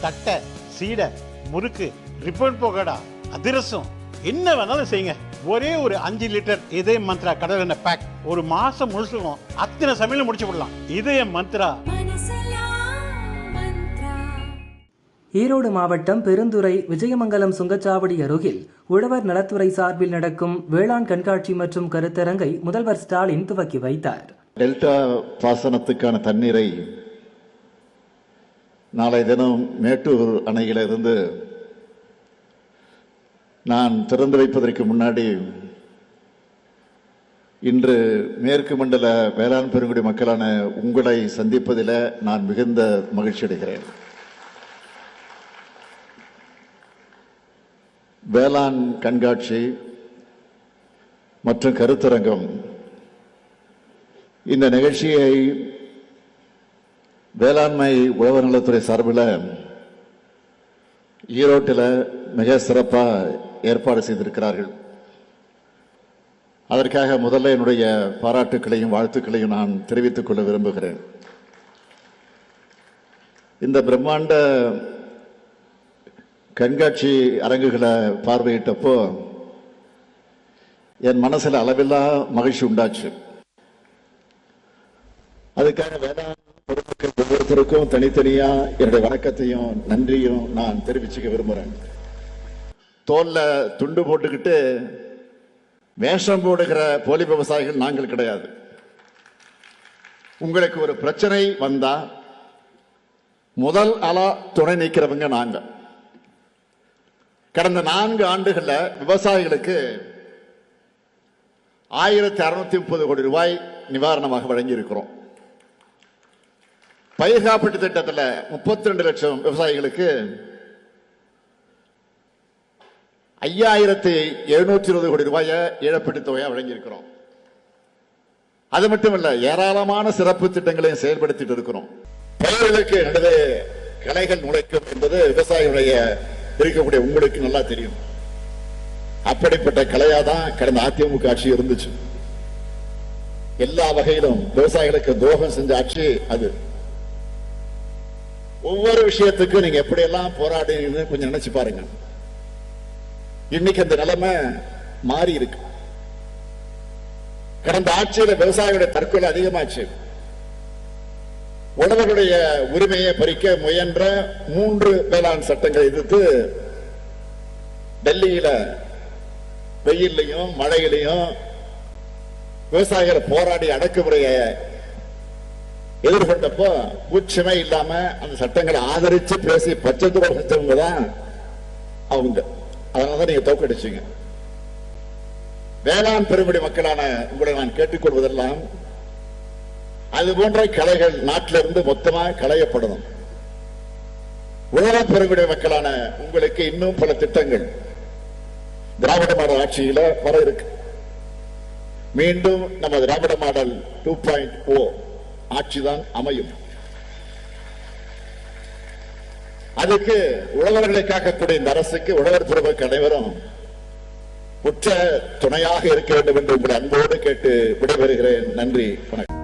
தட்டை சீடை முறுக்கு ரிப்பன் போகடா அதிரசம் என்ன வேணாலும் செய்யுங்க. ஒரே ஒரு அஞ்சு லிட்டர் இதய மந்த்ரா கடல் எண்ணெய் பேக் ஒரு மாசம் முழுசுக்கும் அத்தனை சமையலும் முடிச்சு விடலாம். இதய மந்த்ரா. ஈரோடு மாவட்டம் பெருந்துறை விஜயமங்கலம் சுங்கச்சாவடி அருகில் உழவர் நலத்துறை சார்பில் நடக்கும் வேளாண் கண்காட்சி மற்றும் கருத்தரங்கை முதல்வர் ஸ்டாலின் துவக்கி வைத்தார். டெல்டா பாசனத்துக்கான தண்ணீரை நாளை தினம் மேட்டூர் அணையிலிருந்து நான் திறந்து வைப்பதற்கு முன்னாடி இன்று மேற்கு மண்டல வேளாண் பெருங்குடி மக்களான உங்களை சந்திப்பதில் நான் மிகுந்த மகிழ்ச்சி அடைகிறேன். வேளாண் கண்காட்சி மற்றும் கருத்தரங்கம் இந்த நிகழ்ச்சியை வேளாண்மை உழவர் நலத்துறை சார்பில் ஈரோட்டில் மிக சிறப்பாக ஏற்பாடு செய்திருக்கிறார்கள். அதற்காக முதல்ல என்னுடைய பாராட்டுக்களையும் வாழ்த்துக்களையும் நான் தெரிவித்துக் கொள்ள விரும்புகிறேன். இந்த பிரம்மாண்ட கண்காட்சி அரங்குகளை பார்வையிட்டப்போ என் மனசில் அளவில்லா மகிழ்ச்சி உண்டாச்சு. அதுக்காக வேளாண் ஒவ்வொருத்தருக்கும் தனித்தனியா என்னுடைய வணக்கத்தையும் நன்றியும் நான் தெரிவிச்சுக்க விரும்புறேன். தோல்ல துண்டு போட்டுக்கிட்டு வேஷம் போடுகிற போலி விவசாயிகள் நாங்கள் கிடையாது. உங்களுக்கு ஒரு பிரச்சனை வந்தா முதல் அலா துணை நீக்கிறவங்க நாங்க. கடந்த நான்கு ஆண்டுகள்ல விவசாயிகளுக்கு ஆயிரத்தி அறுநூத்தி முப்பது கோடி ரூபாய் நிவாரணமாக வழங்கி இருக்கிறோம் பயிர் காப்பீட்டு திட்டத்தில் முப்பத்தி ரெண்டு லட்சம் விவசாயிகளுக்கு ஐயாயிரத்தி எழுநூற்றி இருபது கோடி ரூபாயை இழப்பீட்டு தொகையை வழங்கியிருக்கிறோம். அது மட்டுமல்ல ஏராளமான சிறப்பு திட்டங்களையும் செயல்படுத்திட்டு இருக்கிறோம். பயிர்களுக்கு நடுவே கலைகள் நுழைக்கும் என்பது விவசாயிகளுடைய இருக்கக்கூடிய உங்களுக்கு நல்லா தெரியும். அப்படிப்பட்ட கலையாதான் கடந்த அதிமுக ஆட்சி இருந்துச்சு. எல்லா வகையிலும் விவசாயிகளுக்கு துரோகம் செஞ்ச ஆட்சி அது. ஒவ்வொரு விஷயத்துக்கும் நீங்க எப்படியெல்லாம் போராடுன்னு கொஞ்சம் நினைச்சு பாருங்க. இன்னைக்கு அந்த நிலைமை மாறி இருக்கு. கடந்த ஆட்சியில விவசாயிகளுடைய தற்கொலை அதிகமாச்சு. உழவர்களுடைய உரிமையை பறிக்க முயன்ற மூன்று வேளாண் சட்டங்களை எதிர்த்து டெல்லியில வெயிலையும் மழையிலையும் விவசாயிகள் போராடி அடக்குமுறையை எதிர்கொண்டப்போ பூச்சமே இல்லாம அந்த சட்டங்களை ஆதரிச்சு பேசி பச்சை செஞ்சவங்க தான் அவங்க. அதனாலதான் நீங்க தோக்கடிச்சீங்க. வேளாண் பெருமடி மக்களான உங்களை நான் கேட்டுக்கொள்வதெல்லாம் அது போன்ற கலைகள் நாட்டிலிருந்து மொத்தமா களையப்படணும். உலக பெருங்குடி மக்களான உங்களுக்கு இன்னும் பல திட்டங்கள் திராவிட மாடல் ஆட்சியில வர இருக்கு. மீண்டும் நம்ம Dravida model two point O ஆட்சிதான் அமையும். அதுக்கு உழவர்களை காக்கக்கூடிய இந்த அரசுக்கு உழவர் துறவுக்கு அனைவரும் உற்ற துணையாக இருக்க வேண்டும் என்று உங்களை அன்போடு கேட்டு விடைபெறுகிறேன். நன்றி வணக்கம்.